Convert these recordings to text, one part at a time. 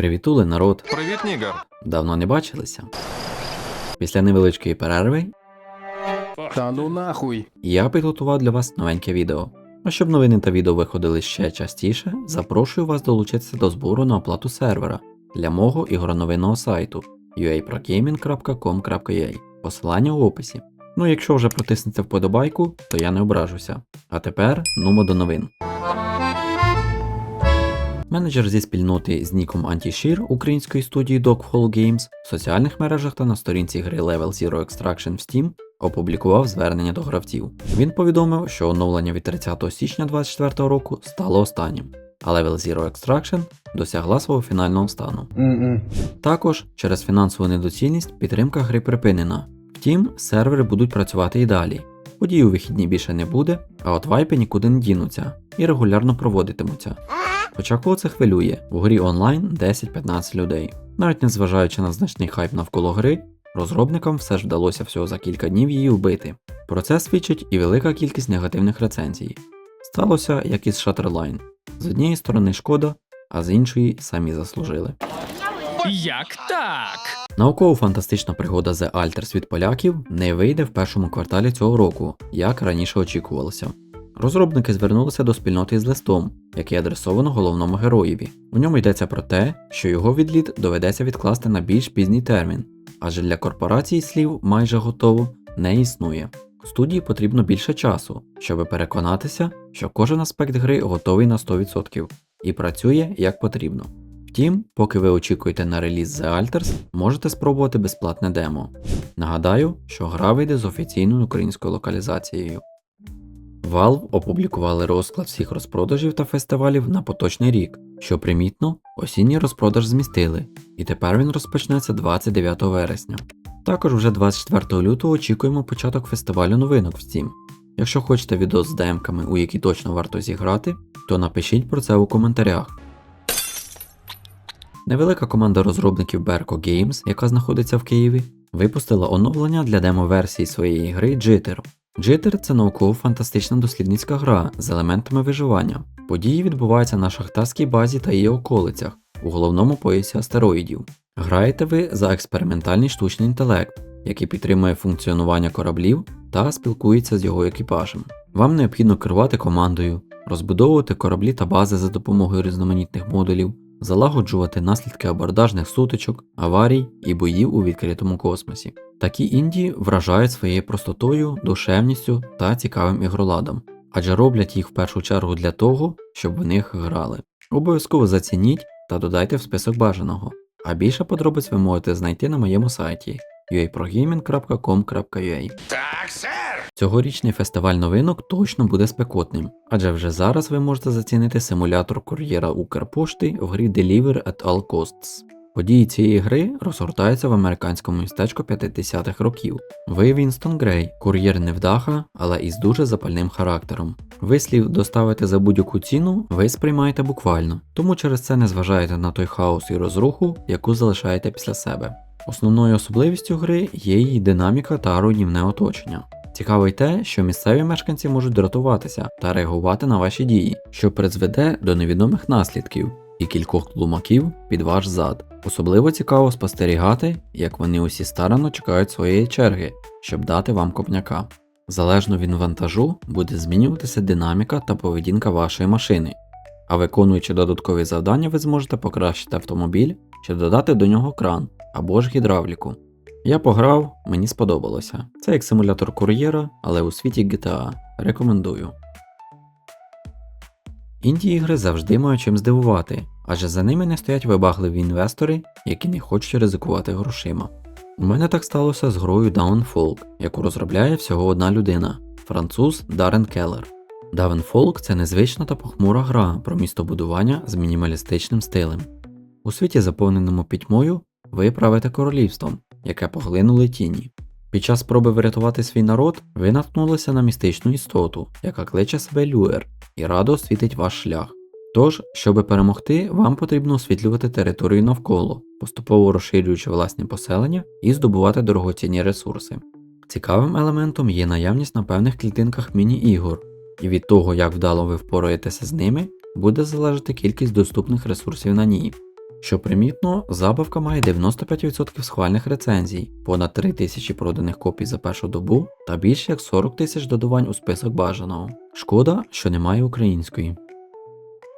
Привітули, народ! Привіт, Нігер. Давно не бачилися. Після невеличкої перерви Та ну нахуй. я підготував для вас новеньке відео. А щоб новини та відео виходили ще частіше, запрошую вас долучитися до збору на оплату сервера для мого ігроновинного сайту uaprogaming.com.ua. Посилання у описі. Ну якщо вже протиснете вподобайку, то я не ображуся. А тепер нумо до новин. Менеджер зі спільноти з ніком Anti-Shear української студії Dogfall Games в соціальних мережах та на сторінці гри Level Zero Extraction в Steam опублікував звернення до гравців. Він повідомив, що оновлення від 30 січня 2024 року стало останнім, а Level Zero Extraction досягла свого фінального стану. Також через фінансову недоцільність підтримка гри припинена. Втім, сервери будуть працювати і далі. Подій у вихідні більше не буде, а от вайпи нікуди не дінуться і регулярно проводитимуться. Хоча кого це хвилює, в грі онлайн 10-15 людей. Навіть незважаючи на значний хайп навколо гри, розробникам все ж вдалося всього за кілька днів її вбити. Про це свідчить і велика кількість негативних рецензій. Сталося як із Shutterline. З однієї сторони шкода, а з іншої самі заслужили. Як так? Науково-фантастична пригода The Alters від поляків не вийде в першому кварталі цього року, як раніше очікувалося. Розробники звернулися до спільноти з листом, який адресовано головному героєві. У ньому йдеться про те, що його відліт доведеться відкласти на більш пізній термін, адже для корпорації слів майже готово не існує. Студії потрібно більше часу, щоб переконатися, що кожен аспект гри готовий на 100% і працює як потрібно. Втім, поки ви очікуєте на реліз The Alters, можете спробувати безплатне демо. Нагадаю, що гра вийде з офіційною українською локалізацією. Valve опублікували розклад всіх розпродажів та фестивалів на поточний рік. Що примітно, осінній розпродаж змістили, і тепер він розпочнеться 29 вересня. Також вже 24 лютого очікуємо початок фестивалю новинок в Steam. Якщо хочете відео з демками, у які точно варто зіграти, то напишіть про це у коментарях. Невелика команда розробників Berko Games, яка знаходиться в Києві, випустила оновлення для демо-версії своєї гри Jitter. Jitter – це науково-фантастична дослідницька гра з елементами виживання. Події відбуваються на шахтарській базі та її околицях, у головному поясі астероїдів. Граєте ви за експериментальний штучний інтелект, який підтримує функціонування кораблів та спілкується з його екіпажем. Вам необхідно керувати командою, розбудовувати кораблі та бази за допомогою різноманітних модулів, залагоджувати наслідки абордажних сутичок, аварій і боїв у відкритому космосі. Такі індії вражають своєю простотою, душевністю та цікавим ігроладом, адже роблять їх в першу чергу для того, щоб в них грали. Обов'язково зацініть та додайте в список бажаного. А більше подробиць ви можете знайти на моєму сайті uaprogaming.com.ua. Так, сер! Цьогорічний фестиваль новинок точно буде спекотним, адже вже зараз ви можете зацінити симулятор кур'єра Укрпошти в грі Deliver at All Costs. Події цієї гри розгортаються в американському містечку 50-х років. Ви Вінстон Грей, кур'єр невдаха, але із дуже запальним характером. Вислів доставити за будь-яку ціну ви сприймаєте буквально, тому через це не зважаєте на той хаос і розруху, яку залишаєте після себе. Основною особливістю гри є її динаміка та руйнівне оточення. Цікаво й те, що місцеві мешканці можуть дратуватися та реагувати на ваші дії, що призведе до невідомих наслідків і кількох тлумаків під ваш зад. Особливо цікаво спостерігати, як вони усі старано чекають своєї черги, щоб дати вам копняка. Залежно від вантажу буде змінюватися динаміка та поведінка вашої машини, а виконуючи додаткові завдання, ви зможете покращити автомобіль чи додати до нього кран або ж гідравліку. Я пограв, мені сподобалося. Це як симулятор кур'єра, але у світі GTA. Рекомендую. Інді ігри завжди мають чим здивувати, адже за ними не стоять вибагливі інвестори, які не хочуть ризикувати грошима. У мене так сталося з грою Downfall, яку розробляє всього одна людина француз Дарен Келлер. Downfall – це незвична та похмура гра про містобудування з мінімалістичним стилем. У світі, заповненому пітьмою, ви правите королівством, яке поглинули тіні. Під час спроби врятувати свій народ, ви наткнулися на містичну істоту, яка кличе себе Люер, і радо освітить ваш шлях. Тож, щоб перемогти, вам потрібно освітлювати територію навколо, поступово розширюючи власні поселення і здобувати дорогоцінні ресурси. Цікавим елементом є наявність на певних клітинках міні-ігор, і від того, як вдало ви впораєтеся з ними, буде залежати кількість доступних ресурсів на ній. Що примітно, забавка має 95% схвальних рецензій, понад 3000 проданих копій за першу добу та більше як 40 тисяч додавань у список бажаного. Шкода, що немає української.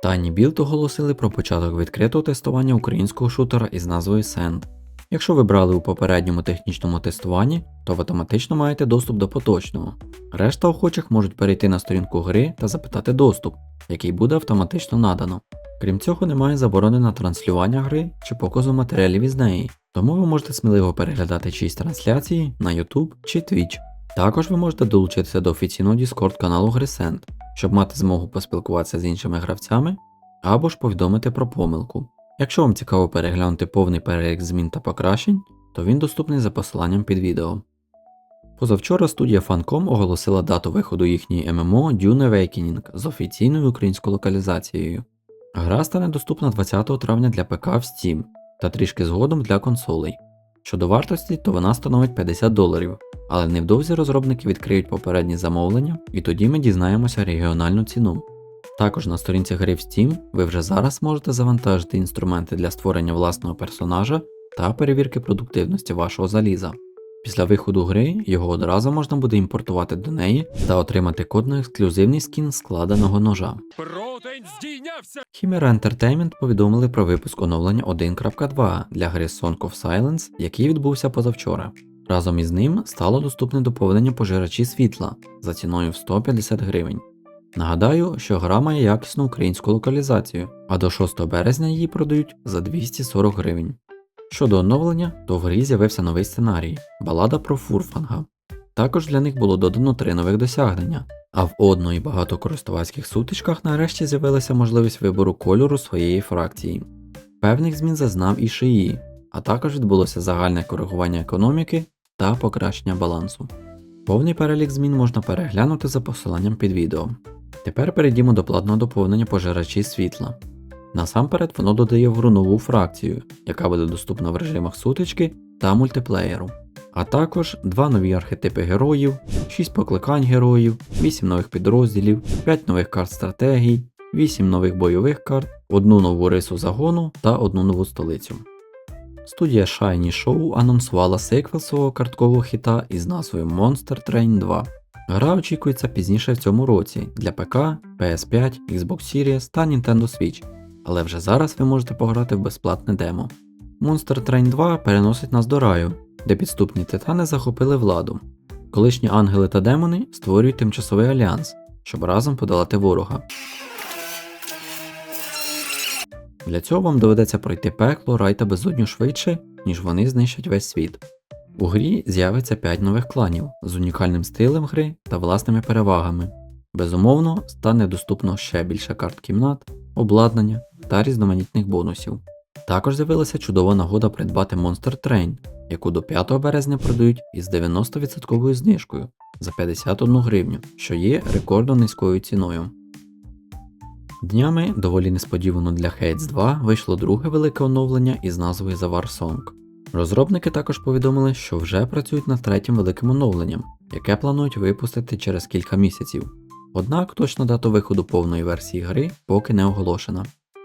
Тайні Білд оголосили про початок відкритого тестування українського шутера із назвою Send. Якщо ви брали у попередньому технічному тестуванні, то ви автоматично маєте доступ до поточного. Решта охочих можуть перейти на сторінку гри та запитати доступ, який буде автоматично надано. Крім цього, немає заборони на транслювання гри чи показу матеріалів із неї, тому ви можете сміливо переглядати чиїсь трансляції на YouTube чи Twitch. Також ви можете долучитися до офіційного Discord каналу Грисент, щоб мати змогу поспілкуватися з іншими гравцями або ж повідомити про помилку. Якщо вам цікаво переглянути повний перелік змін та покращень, то він доступний за посиланням під відео. Позавчора студія Funcom оголосила дату виходу їхньої ММО Dune Awakening з офіційною українською локалізацією. Гра стане доступна 20 травня для ПК в Steam та трішки згодом для консолей. Щодо вартості, то вона становить 50 доларів, але невдовзі розробники відкриють попередні замовлення, і тоді ми дізнаємося регіональну ціну. Також на сторінці гри в Steam ви вже зараз можете завантажити інструменти для створення власного персонажа та перевірки продуктивності вашого заліза. Після виходу гри його одразу можна буде імпортувати до неї та отримати код на ексклюзивний скін складеного ножа. Протень здійнявся! Chimera Entertainment повідомили про випуск оновлення 1.2 для гри Song of Silence, який відбувся позавчора. Разом із ним стало доступне доповнення пожирачі світла за ціною в 150 гривень. Нагадаю, що гра має якісну українську локалізацію, а до 6 березня її продають за 240 гривень. Щодо оновлення, то в грі з'явився новий сценарій Балада про Фурфанга. Також для них було додано три нових досягнення, а в одно- і багатокористувацьких сутичках нарешті з'явилася можливість вибору кольору своєї фракції. Певних змін зазнав і шиї, а також відбулося загальне коригування економіки та покращення балансу. Повний перелік змін можна переглянути за посиланням під відео. Тепер перейдімо до платного доповнення пожирачі світла. Насамперед воно додає в гру нову фракцію, яка буде доступна в режимах сутички та мультиплеєру. А також два нові архетипи героїв, 6 покликань героїв, 8 нових підрозділів, 5 нових карт стратегій, 8 нових бойових карт, одну нову рису загону та одну нову столицю. Студія Shiny Show анонсувала сиквел свого карткового хіта із назвою Monster Train 2. Гра очікується пізніше в цьому році для ПК, PS5, Xbox Series та Nintendo Switch, але вже зараз ви можете пограти в безплатне демо. Monster Train 2 переносить нас до раю, де підступні титани захопили владу. Колишні ангели та демони створюють тимчасовий альянс, щоб разом подолати ворога. Для цього вам доведеться пройти пекло, рай та безодню швидше, ніж вони знищать весь світ. У грі з'явиться 5 нових кланів з унікальним стилем гри та власними перевагами. Безумовно, стане доступно ще більше карт кімнат, обладнання та різноманітних бонусів. Також з'явилася чудова нагода придбати Monster Train, яку до 5 березня продають із 90% знижкою за 51 гривню, що є рекордно низькою ціною. Днями, доволі несподівано для Hades 2, вийшло друге велике оновлення із назвою The War Song. Розробники також повідомили, що вже працюють над третім великим оновленням, яке планують випустити через кілька місяців. Однак точна дата виходу повної версії гри поки не оголошена.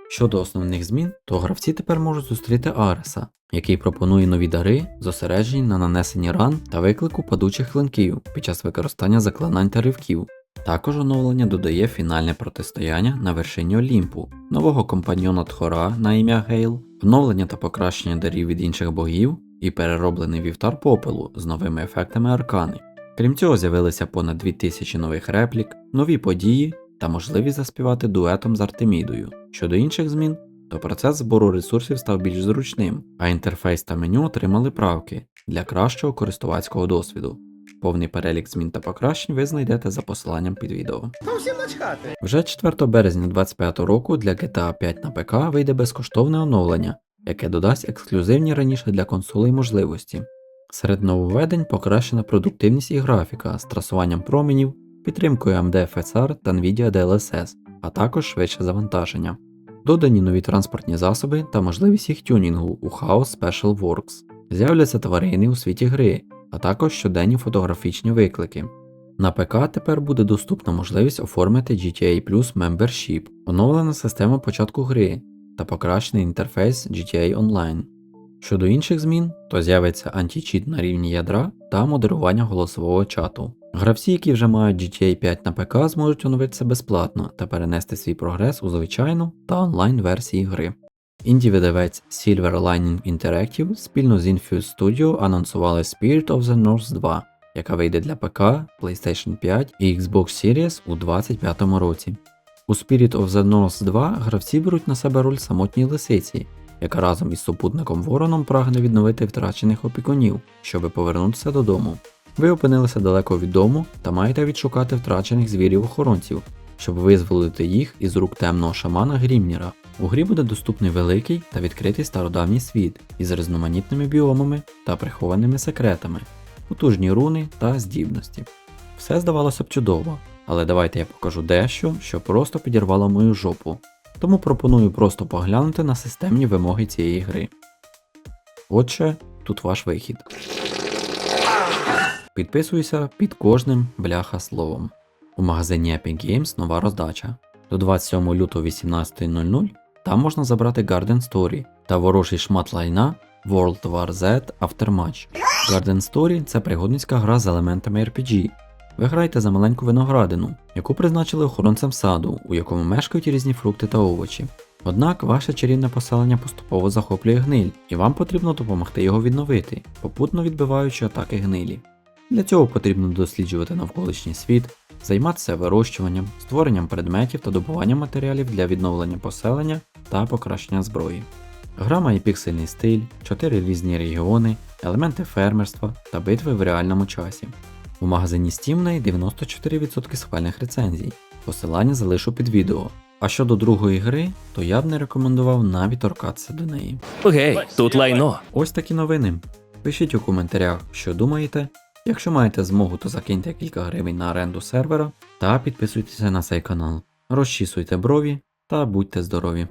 Щодо основних змін, то гравці тепер можуть зустріти Ареса, який пропонує нові дари, зосереджені на нанесенні ран та виклику падучих клинків під час використання заклинань та ривків. Також оновлення додає фінальне протистояння на вершині Олімпу, нового компаньйона Тхора на ім'я Гейл, оновлення та покращення дарів від інших богів і перероблений вівтар попелу з новими ефектами аркани. Крім цього, з'явилися понад 2000 нових реплік, нові події та можливість заспівати дуетом з Артемідою. Щодо інших змін, то процес збору ресурсів став більш зручним, а інтерфейс та меню отримали правки для кращого користувацького досвіду. Повний перелік змін та покращень ви знайдете за посиланням під відео. Вже 4 березня 2025 року для GTA 5 на ПК вийде безкоштовне оновлення, яке додасть ексклюзивні раніше для консолей можливості. Серед нововведень покращена продуктивність і графіка з трасуванням променів, підтримкою AMD FSR та Nvidia DLSS, а також швидше завантаження. Додані нові транспортні засоби та можливість їх тюнінгу у Chaos Special Works. З'являться тварини у світі гри, а також щоденні фотографічні виклики. На ПК тепер буде доступна можливість оформити GTA Plus Membership, оновлена система початку гри, та покращений інтерфейс GTA Online. Щодо інших змін, то з'явиться античіт на рівні ядра та модерування голосового чату. Гравці, які вже мають GTA 5 на ПК, зможуть оновитися безплатно та перенести свій прогрес у звичайну та онлайн версії гри. Інді-видавець Silver Lining Interactive спільно з Infuse Studio анонсували Spirit of the North 2, яка вийде для ПК, PlayStation 5 і Xbox Series у 2025 році. У Spirit of the North 2 гравці беруть на себе роль самотньої лисиці, яка разом із супутником Вороном прагне відновити втрачених опікунів, щоби повернутися додому. Ви опинилися далеко від дому та маєте відшукати втрачених звірів-охоронців, щоб визволити їх із рук темного шамана Грімніра. У грі буде доступний великий та відкритий стародавній світ із різноманітними біомами та прихованими секретами, потужні руни та здібності. Все здавалося б чудово, але давайте я покажу дещо, що просто підірвало мою жопу. Тому пропоную просто поглянути на системні вимоги цієї гри. Отже, тут ваш вихід. Підписуйся під кожним бляха словом. У магазині Epic Games нова роздача. До 27 лютого 18.00 там можна забрати Garden Story та ворожий шмат лайна World War Z Aftermatch. Garden Story це пригодницька гра з елементами RPG. Ви граєте за маленьку виноградину, яку призначили охоронцем саду, у якому мешкають різні фрукти та овочі. Однак ваше чарівне поселення поступово захоплює гниль, і вам потрібно допомогти його відновити, попутно відбиваючи атаки гнилі. Для цього потрібно досліджувати навколишній світ, займатися вирощуванням, створенням предметів та добуванням матеріалів для відновлення поселення та покращення зброї. Гра має піксельний стиль, 4 різні регіони, елементи фермерства та битви в реальному часі. У магазині Steam в неї 94% схвальних рецензій. Посилання залишу під відео. А щодо другої гри, то я б не рекомендував навіть торкатися до неї. Гей, тут лайно. Ось такі новини. Пишіть у коментарях, що думаєте. Якщо маєте змогу, то закиньте кілька гривень на оренду сервера та підписуйтеся на цей канал. Розчісуйте брові та будьте здорові.